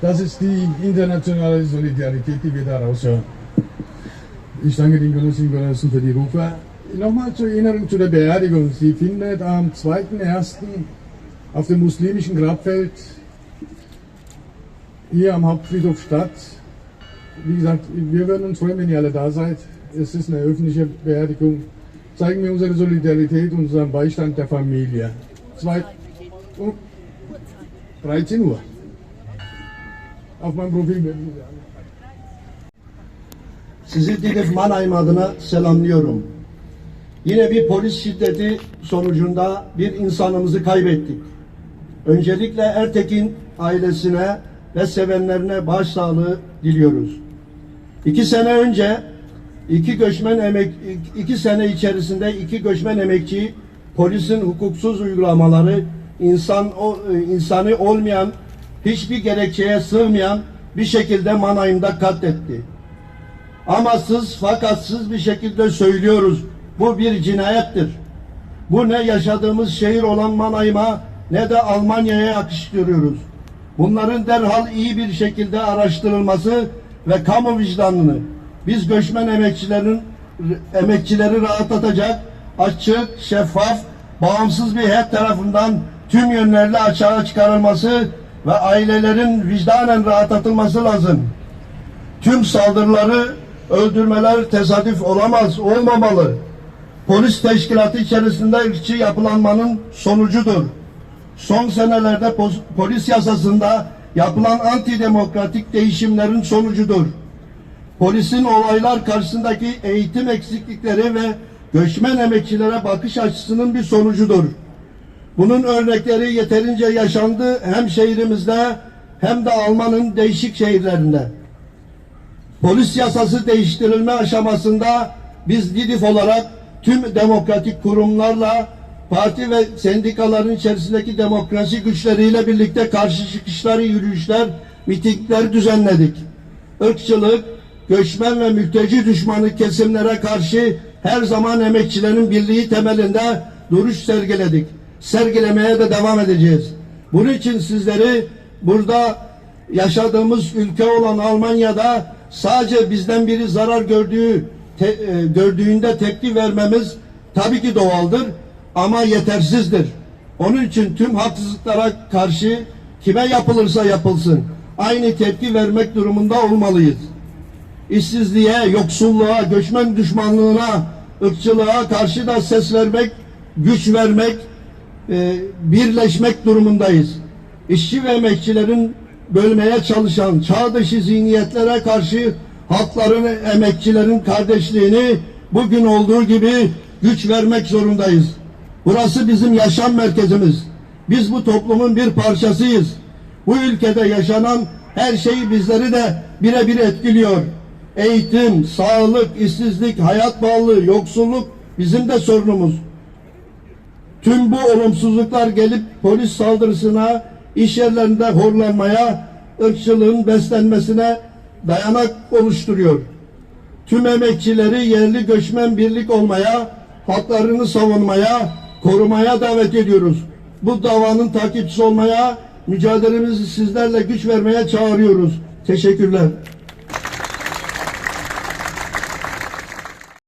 Das ist die internationale Solidarität, die wir daraus hören. Ich danke den Genossinnen und Genossen für die Rufe. Nochmal zur Erinnerung zu der Beerdigung. Sie findet am 2.1. auf dem muslimischen Grabfeld hier am Hauptfriedhof statt. Wie gesagt, wir würden uns freuen, wenn ihr alle da seid. Es ist eine öffentliche Beerdigung. Zeigen wir unsere Solidarität und unseren Beistand der Familie. Zwei, um 13 Uhr. Meinem Profil Sie alle. Sizi Didif Mannheim adına selamlıyorum. Yine bir polis şiddeti sonucunda bir insanımızı kaybettik. Öncelikle Ertekin ailesine ve sevenlerine başsağlığı diliyoruz. İki sene önce iki göçmen emek iki sene içerisinde iki göçmen emekçi polisin hukuksuz uygulamaları insan o, insani olmayan hiçbir gerekçeye sığmayan bir şekilde Manayım'da katletti. Amasız fakatsız bir şekilde söylüyoruz. Bu bir cinayettir. Bu ne yaşadığımız şehir olan Manayım'a ne de Almanya'ya yakıştırıyoruz. Bunların derhal iyi bir şekilde araştırılması ve kamu vicdanını biz göçmen emekçilerin emekçileri rahatlatacak açık, şeffaf, bağımsız bir heyet tarafından tüm yönlerle açığa çıkarılması ve ailelerin vicdanen rahatlatılması lazım. Tüm saldırıları, öldürmeler tesadüf olamaz, olmamalı. Polis teşkilatı içerisinde ırkçı yapılanmanın sonucudur. Son senelerde polis yasasında yapılan antidemokratik değişimlerin sonucudur. Polisin olaylar karşısındaki eğitim eksiklikleri ve göçmen emekçilere bakış açısının bir sonucudur. Bunun örnekleri yeterince yaşandı hem şehrimizde hem de Alman'ın değişik şehirlerinde. Polis yasası değiştirilme aşamasında biz DİDİF olarak tüm demokratik kurumlarla parti ve sendikaların içerisindeki demokrasi güçleriyle birlikte karşı çıkışları, yürüyüşler, mitingler düzenledik. Irkçılık, göçmen ve mülteci düşmanı kesimlere karşı her zaman emekçilerin birliği temelinde duruş sergiledik. Sergilemeye de devam edeceğiz. Bunun için sizleri burada yaşadığımız ülke olan Almanya'da sadece bizden biri zarar gördüğü te- e, gördüğünde tepki vermemiz tabii ki doğaldır ama yetersizdir. Onun için tüm haksızlıklara karşı kime yapılırsa yapılsın aynı tepki vermek durumunda olmalıyız. İşsizliğe, yoksulluğa, göçmen düşmanlığına, ırkçılığa karşı da ses vermek, güç vermek, e, birleşmek durumundayız. İşçi ve emekçilerin bölmeye çalışan çağ dışı zihniyetlere karşı halkların, emekçilerin kardeşliğini bugün olduğu gibi güç vermek zorundayız. Burası bizim yaşam merkezimiz. Biz bu toplumun bir parçasıyız. Bu ülkede yaşanan her şey bizleri de birebir etkiliyor. Eğitim, sağlık, işsizlik, hayat pahalılığı, yoksulluk bizim de sorunumuz. Tüm bu olumsuzluklar gelip polis saldırısına, iş yerlerinde horlanmaya, ırkçılığın beslenmesine dayanak oluşturuyor. Tüm emekçileri yerli göçmen birlik olmaya, haklarını savunmaya, korumaya davet ediyoruz. Bu davanın takipçisi olmaya, mücadelemizi sizlerle güç vermeye çağırıyoruz. Teşekkürler.